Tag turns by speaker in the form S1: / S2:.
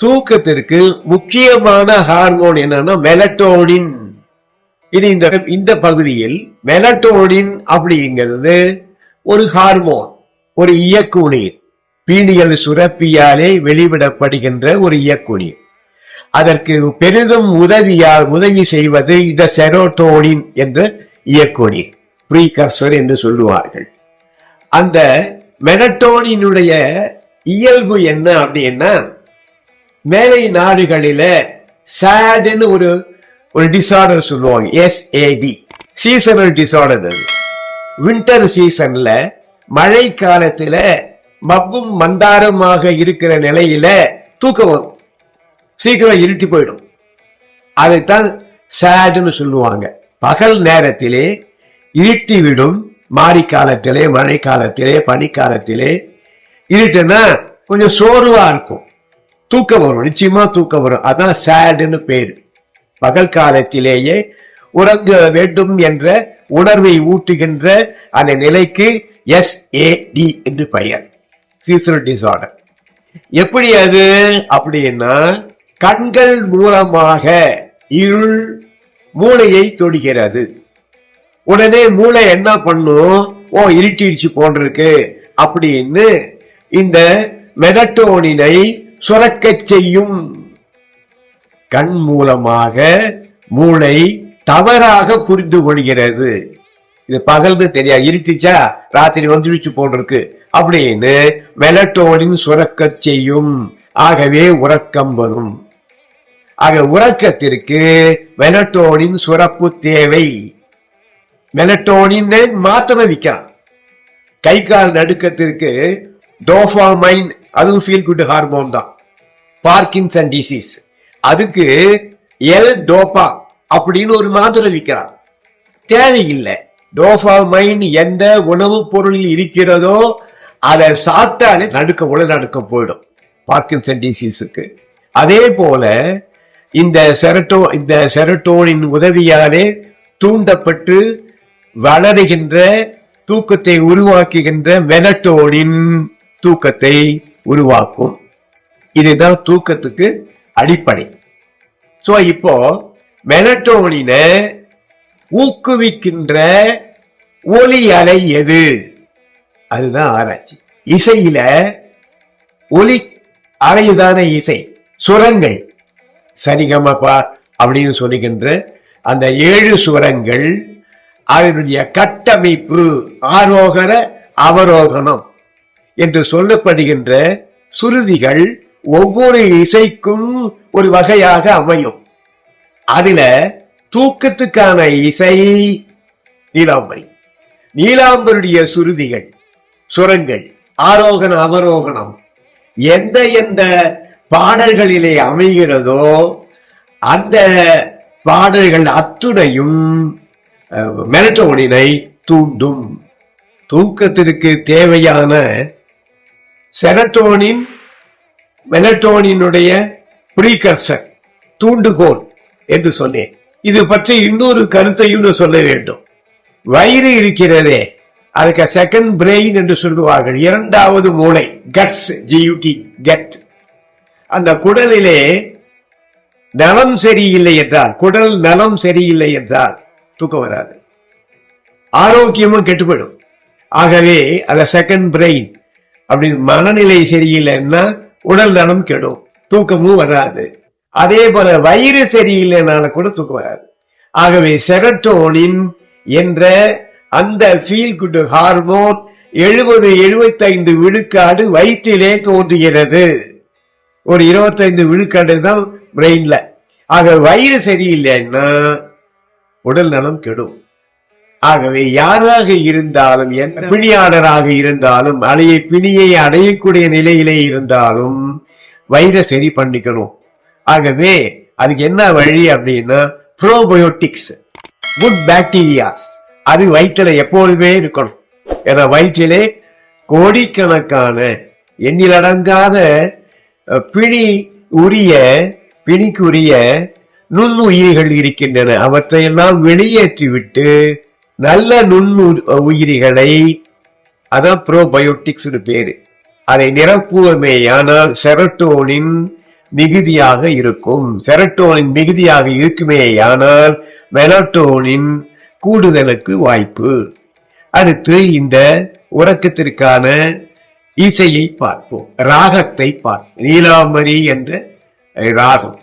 S1: தூக்கத்திற்கு முக்கியமான ஹார்மோன் என்னன்னா மெலட்டோனின் இது இந்த இந்த பகுதியில் மெலட்டோனின் அப்படிங்கிறது ஒரு ஹார்மோன் ஒரு இயக்குநீர் பீனியல் சுரப்பியாலே வெளிவிடப்படுகின்ற ஒரு இயக்குநீர். அதற்கு பெரிதும் உதவியால் உதவி செய்வது இந்த செரோட்டோனின் என்ற இயக்குநீர் ப்ரீகர்சர் என்று சொல்லுவார்கள். அந்த மெனட்டோனினுடைய இயல்பு என்ன அப்படின்னா மேலை நாடுகளில சேடுன்னு ஒரு ஒரு டிசார்டர் சொல்லுவாங்க எஸ்ஏடி சீசனல் டிசார்டர் அது. வின்டர் சீசன்ல மழை காலத்துல மப்பும் மந்தாரமாக இருக்கிற நிலையில தூக்கம் வரும். சீக்கிரம் இருட்டி போயிடும். அதைத்தான் சேடுன்னு சொல்லுவாங்க. பகல் நேரத்திலே இருட்டி விடும். மாரி காலத்திலே மழை காலத்திலே பனிக்காலத்திலே. இருட்டுன்னா கொஞ்சம் சோர்வா இருக்கும். தூக்கம் வரும். நிச்சயமா தூக்கம் வரும். அதான் சேடுன்னு பேரு. பகல் காலத்திலேயே உறங்க வேண்டும் என்ற உணர்வை ஊட்டுகின்ற அந்த நிலைக்கு எஸ் ஏ டி என்று பெயர். சீசனல் டிசார்டர் எப்படி அது? அப்படின்னா கண்கள் மூலமாக இருள் மூளையை தொடுகிறது. உடனே மூளை என்ன பண்ணும்? ஓ இருட்டிடுச்சு போன்றிருக்கு. அப்படின்னு இந்த மெனட்டோனினை சுரக்கச் செய்யும். கண் மூலமாக மூளை தவறாக புரிந்து கொள்கிறது. இது பகல்னு தெரியாது. இருட்டுச்சா? ராத்திரி வந்துடுச்சு போன்றிருக்கு. அப்படின்னு மெலட்டோனின் சுரக்க செய்யும். ஆகவே உறக்கம் வரும். ஆக உறக்கத்திற்கு மெலட்டோனின் சுரப்பு தேவை. மெலட்டோனின் மாத்திரை விற்கிறான் கை கால் நடுக்கத்திற்கு டோஃபாமைன் அதுவும் ஃபீல் குட் ஹார்மோன் தான். பார்க்கின்சன் டிசீஸ் அதுக்கு எல் டோபா அப்படின்னு ஒரு மாத்திரை விற்கிறான் தேவையில்லை. டோஃபாமைன் எந்த உணவுப் பொருளில் இருக்கிறதோ அதை சாத்தாலே நடுக்க உடனடுக்கம் போயிடும். பார்க்கின்சன் டிசீஸுக்கு அதே போல இந்த செரட்டோ இந்த செரட்டோனின் உதவியாலே தூண்டப்பட்டு வளருகின்ற தூக்கத்தை உருவாக்குகின்ற மெனட்டோனின் தூக்கத்தை உருவாக்கும். இதுதான் தூக்கத்துக்கு அடிப்படை. ஸோ இப்போ மெனட்டோனினை ஊக்குவிக்கின்ற ஒலி அலை எது? அதுதான் ஆராய்ச்சி. இசையில ஒலி அலையுதான இசை சுரங்கள். சரிகமபா அப்படின்னு சொல்லுகின்ற அந்த ஏழு சுரங்கள் அதனுடைய கட்டமைப்பு ஆரோகண அவரோகணம் என்று சொல்லப்படுகின்ற சுருதிகள் ஒவ்வொரு இசைக்கும் ஒரு வகையாக அமையும். அதுல தூக்கத்துக்கான இசை நீலாம்பரி. நீலாம்பருடைய சுருதிகள் சுரங்கள் ஆரோகண அவரோகணம். எந்த எந்த பாடல்களிலே அமைகிறதோ அந்த பாடல்கள் அத்துணையும் மெலட்டோனினை தூண்டும். தூக்கத்திற்கு தேவையான செரட்டோனின் மெலட்டோனினுடைய ப்ரீகர்சர் தூண்டுகோல் என்று சொன்னேன். இது பற்றி இன்னொரு கருத்தையும் சொல்ல வேண்டும். வயிறு இருக்கிறதே அதுக்கு செகண்ட் பிரெயின் என்று சொல்லுவார்கள். இரண்டாவது மூளை கட்ஸ் ஜியூடி கட் அந்த குடலிலே நலம் சரியில்லை என்றால் குடல் நலம் சரியில்லை என்றால் தூக்கம் வராது. ஆரோக்கியமும் கெட்டுப்படும். ஆகவே அந்த செகண்ட் பிரெயின் அப்படி மனநிலை சரியில்லைன்னா உடல் நலம் கெடும். தூக்கமும் வராது. அதே போல வயிறு சரியில்லைனால கூட தூக்கம் வராது. ஆகவே செரட்டோனின் என்ற அந்த ஃபீல் குட் ஹார்மோன் எழுபது எழுபத்தைந்து விழுக்காடு வயிற்றிலே தோன்றுகிறது. ஒரு இருபத்தைந்து விழுக்காடு தான் பிரெயின்ல ஆக வயிறு சரியில்லைன்னா உடல் நலம் கெடும். ஆகவே யாராக இருந்தாலும் எந்த பிணியாளராக இருந்தாலும் அடைய பிணியை அடையக்கூடிய நிலையிலே இருந்தாலும் வயிறை சரி பண்ணிக்கணும். ஆகவே அதுக்கு என்ன வழி அப்படின்னா ப்ரோபயோட்டிக்ஸ் குட் பாக்டீரியாஸ் அது வயிற்றுல எப்பொழுதுமே இருக்கணும். ஏன்னா வயிற்றிலே கோடிக்கணக்கான எண்ணிலடங்காத பிணி உரிய பிணிக்குரிய நுண்ணுயிரிகள் இருக்கின்றன. அவற்றையெல்லாம் வெளியேற்றிவிட்டு நல்ல நுண்ணு உயிரிகளை அதான் ப்ரோபயோட்டிக்ஸ்னு பேரு. அதை நிரப்புவமேயானால் செரட்டோனின் மிகுதியாக இருக்கும். செரட்டோனின் மிகுதியாக இருக்குமேயானால் மெலட்டோனின் கூடுதலுக்கு வாய்ப்பு. அடுத்து இந்த உறக்கத்திற்கான இசையை பார்ப்போம். ராகத்தை பார்ப்போம். நீலாம்பரி என்ற ராகம்.